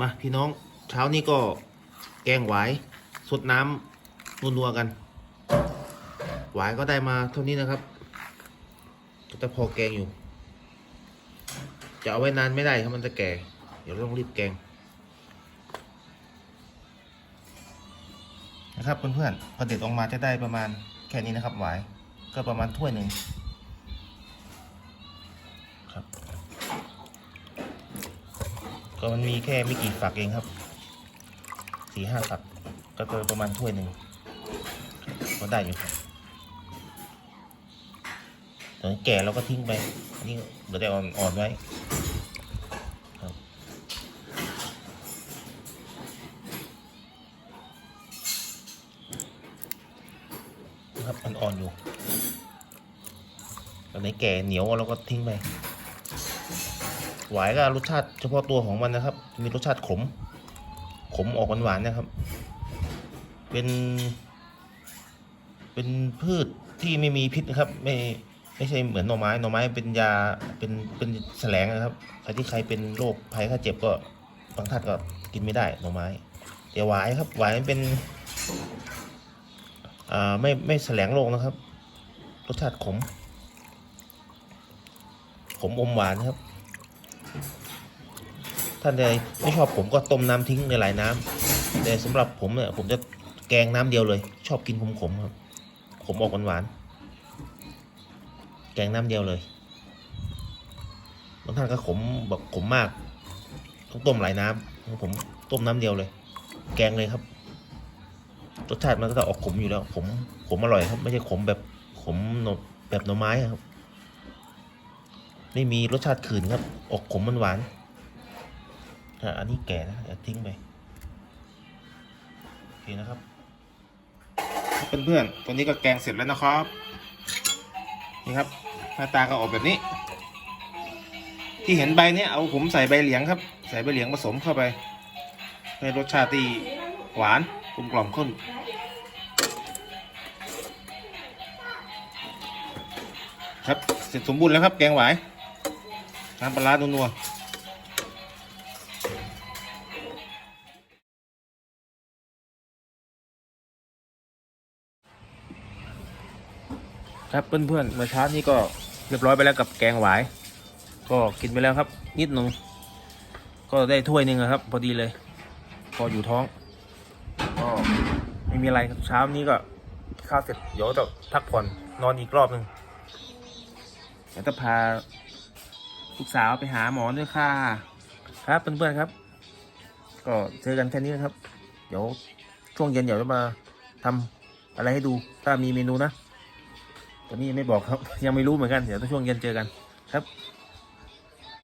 มาพี่น้องเช้านี้ก็แกงหวายสดน้ำนัวๆกัน หวายก็ได้มาเท่านี้นะครับก็จะพอแกงอยู่ จะเอาไว้นานไม่ได้ครับมันจะแก่ เดี๋ยวต้องรีบแกง นะครับเพื่อนๆพอเด็ดออกมาจะได้ประมาณแค่นี้นะครับหวายก็ประมาณถ้วยหนึ่ง ก็มันมีแค่ไม่กี่ฝักเองครับสี่ห้าฝัก ก็เกินประมาณถ้วยหนึ่งก็ได้อยู่ครับตอนแก่เราก็ทิ้งไปอันนี้เหลือแต่อ่อนๆไว้ครับครับอ่อนๆอยู่ตอนไหนแก่เหนียวเราก็ทิ้งไป หวายก็รสชาติเฉพาะตัวของมันนะครับ มีรสชาติขม ขมออกหวานๆนะครับ เป็น เป็นพืชที่ไม่มีพิษนะครับ ไม่ไม่ใช่เหมือนหน่อไม้หน่อไม้เป็นยาเป็นเป็นแสลงนะครับใครที่ใครเป็นโรคภัยข้เจ็บก็บางท่านก็กินไม่ได้หน่อไม้แต่หวายครับหวายมันเป็นอ่าไม่ไม่แสลงโรคนะครับ รสชาติขม ขมอมหวานนะครับ ท่านใดไม่ชอบผมก็ต้มน้ำทิ้งในหลายน้ำแต่สำหรับผมเนี่ยผมจะแกงน้ำเดียวเลย ชอบกินขมขมๆครับขมออกหวานๆแกงน้ำเดียวเลยบางท่านก็ขมแบบขมมากต้องต้มหลายน้ำของผมต้มน้ำเดียวเลย แกงเลยครับรสชาติมันก็จะออกขมอยู่แล้วขมขมอร่อยครับ ไม่ใช่ขมแบบขมนแบบหน่อไม้ครับ ไม่มีรสชาติขื่นครับ อกขมมันหวานอะอันนี้แก่นะเดี๋ยวทิ้งไปโอเคนะครับเพื่อนๆตัวนี้ก็แกงเสร็จแล้วนะครับ นี่ครับหน้าตาก็ออกแบบนี้ ที่เห็นใบเนี้ยเอาผมใส่ใบเหลียงครับ ใส่ใบเหลียงผสมเข้าไปให้รสชาติที่หวานกลมกล่อมขึ้นครับเสร็จสมบูรณ์แล้วครับแกงหวาย น้ำปลาร้านัวครับเพื่อนๆเมื่อเช้านี้ก็เรียบร้อยไปแล้วกับแกงหวาย ก็กินไปแล้วครับ นิดหนึ่งก็ได้ถ้วยหนึ่งครับ พอดีเลย พออยู่ท้องก็ไม่มีอะไรเช้านี้ก็ข้าวเสร็จเดี๋ยวจะพักผ่อนนอนอีกรอบหนึ่งเดี๋ยวจะพา ลูกสาวไปหาหมอด้วยค่ะ ครับเพื่อนๆครับ ก็เจอกันแค่นี้นะครับ เดี๋ยวช่วงเย็นเดี๋ยวจะมาทำอะไรให้ดูถ้ามีเมนูนะตอนนี้ยังไม่บอกครับ ยังไม่รู้เหมือนกันเดี๋ยวช่วงเย็นเจอกันครับ